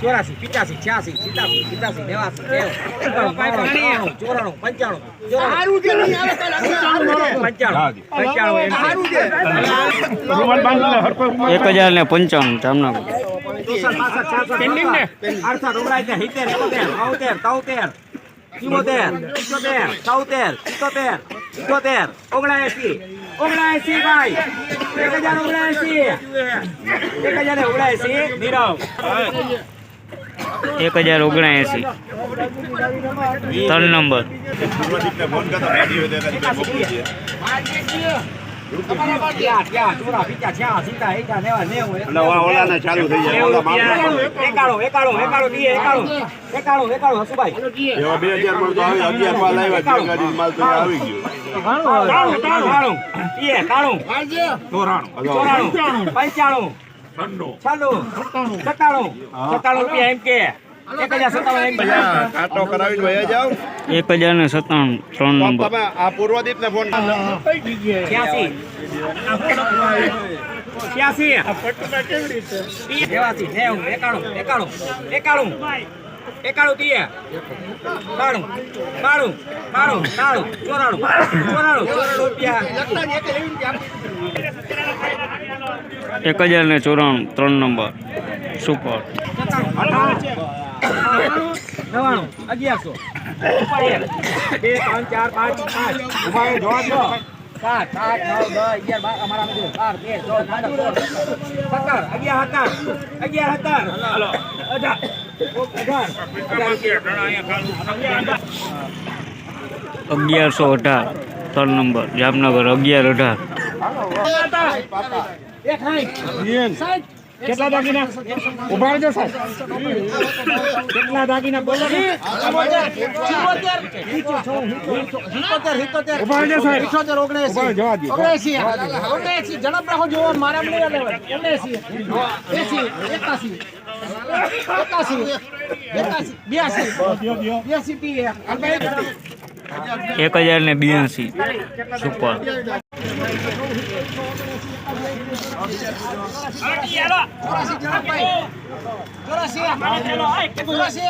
ચોરાસી પિચાસી છ્યાસી સિત્તાસી સિત્તાસી નેવાસી નેવું ચોરાણું પંચાણું ચોરાણું. પંચાણું એક હજાર ને પંચાણું જામનગર. ચુમ્મોતેર પિત્તોતેર ચૌતેર સિત્તોતેર સિત્તોતેર ઓગણએંસી ભાઈ. એક હજાર ઓગણએંસી એક હજાર ઓગણએંસી નીરવ. એક હજાર ઓગણએંસી ત્રણ નંબર. પંચાણું. સત્તાણું. સત્તાણું રૂપિયા એમ કે. એક હજાર સત્તાવન કાંટો કરાવીને વયા જાવ એક હજાર ને સત્તાણું ત્રણ નંબર. તમે આ પૂર્વદીપ ને ફોન એક હજાર ને ચોરાણું ત્રણ નંબર. સુપર. નવાણું અગિયારસો બે ત્રણ ચાર પાંચ પાંચ ઊભા રહો, દો સાત આઠ નવ દસ અગિયાર બાર અમારા બધું બાર તેર ચૌદ પંદર સત્તર અગિયાર સત્તર અગિયાર સત્તર અઢાર. અગિયારસો અઢાર ત્રણ નંબર જામનગર અગિયાર અઢાર કેટલા દાગીના? ઊભા રહેજો સાહેબ. કેટલા દાગીના? બોલો ઊભા સાહેબ. ઇઠોતેર ઓગણસી જવા દો. એક હજાર ને બ્યાસી. સુપર. ચોરાસી